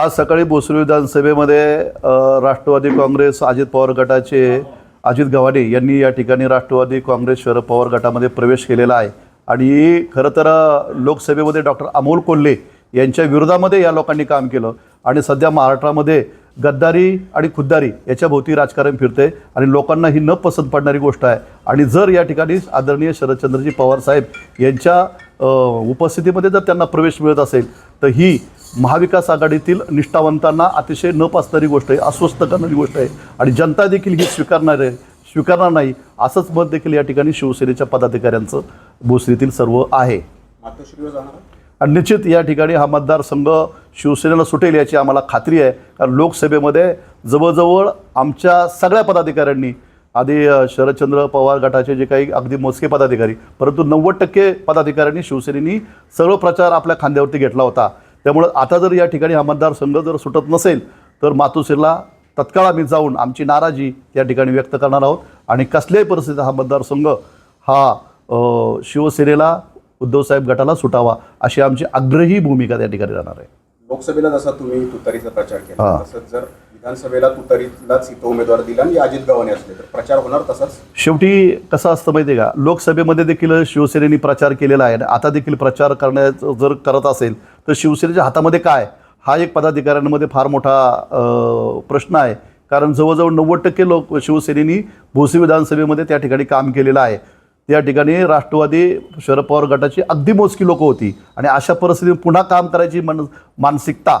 आज सकाळी भोसरी विधानसभेमध्ये राष्ट्रवादी काँग्रेस अजित पवार गटाचे अजित गव्हाणे यांनी या ठिकाणी राष्ट्रवादी काँग्रेस शरद पवार गटामध्ये प्रवेश केलेला आहे. आणि खरं तर लोकसभेमध्ये डॉक्टर अमोल कोल्हे यांच्या विरोधामध्ये या लोकांनी काम केलं. आणि सध्या महाराष्ट्रामध्ये गद्दारी आणि खुद्दारी याच्याभोवती राजकारण फिरते आणि लोकांना ही न पसंत पडणारी गोष्ट आहे. आणि जर या ठिकाणी आदरणीय शरदचंद्रजी पवार साहेब यांच्या उपस्थितीमध्ये जर त्यांना प्रवेश मिळत असेल तर ही महाविकास आघाडीतील निष्ठावंतांना अतिशय न पासणारी गोष्ट आहे अस्वस्थ करणारी गोष्ट आहे आणि जनता देखील ही स्वीकारणार आहे स्वीकारणार नाही असंच मत देखील या ठिकाणी शिवसेनेच्या पदाधिकाऱ्यांचं भोसरीतील सर्व आहे. आणि निश्चित या ठिकाणी हा मतदारसंघ शिवसेनेला सुटेल याची आम्हाला खात्री आहे. कारण लोकसभेमध्ये जवळजवळ आमच्या सगळ्या पदाधिकाऱ्यांनी आधी शरदचंद्र पवार गटाचे जे काही अगदी मोजके पदाधिकारी परंतु नव्वद टक्के पदाधिकाऱ्यांनी शिवसेनेनी सर्व प्रचार आपल्या खांद्यावरती घेतला होता. त्यामुळं आता जर या ठिकाणी हा मतदारसंघ जर सुटत नसेल तर मातोश्रीला तत्काळ आम्ही जाऊन आमची नाराजी या ठिकाणी व्यक्त करणार आहोत. आणि कसल्याही परिस्थितीत हा मतदारसंघ हा शिवसेनेला उद्धवसाहेब गटाला सुटावा अशी आमची आग्रही भूमिका त्या ठिकाणी राहणार आहे. लोकसभेला जसा तुम्ही तुतारीचा प्रचार केला. तसंच जर विधानसभेला तुतारीलाच इथं उमेदवार दिला आणि अजित गव्हाणे असले तर प्रचार होणार तसाच? शेवटी कसं असतं माहिती आहे का? लोकसभेमध्ये देखील शिवसेनेने प्रचार केलेला आहे आणि आता देखील प्रचार करण्याचं जर करत असेल तर शिवसेनेच्या हातामध्ये काय? हा एक पदाधिकाऱ्यांमध्ये फार मोठा प्रश्न आहे. कारण जवळजवळ नव्वद टक्के लोक शिवसेनेनी भोसी विधानसभेमध्ये त्या ठिकाणी काम केलेलं आहे. त्या ठिकाणी राष्ट्रवादी शरद पवार गटाची अगदी मोजकी लोकं होती. आणि अशा परिस्थितीत पुन्हा काम करायची मन मानसिकता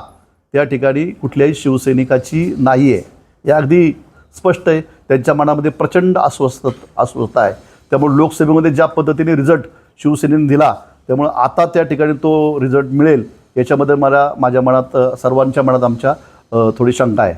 त्या ठिकाणी कुठल्याही शिवसैनिकाची नाही आहे हे अगदी स्पष्ट आहे. त्यांच्या मनामध्ये प्रचंड अस्वस्थ अस्वस्थता आहे. त्यामुळे लोकसभेमध्ये ज्या पद्धतीने रिझल्ट शिवसेनेने दिला त्यामुळं आता त्या ठिकाणी तो रिझल्ट मिळेल याच्यामध्ये मला माझ्या मनात सर्वांच्या मनात आमच्या थोडी शंका आहे.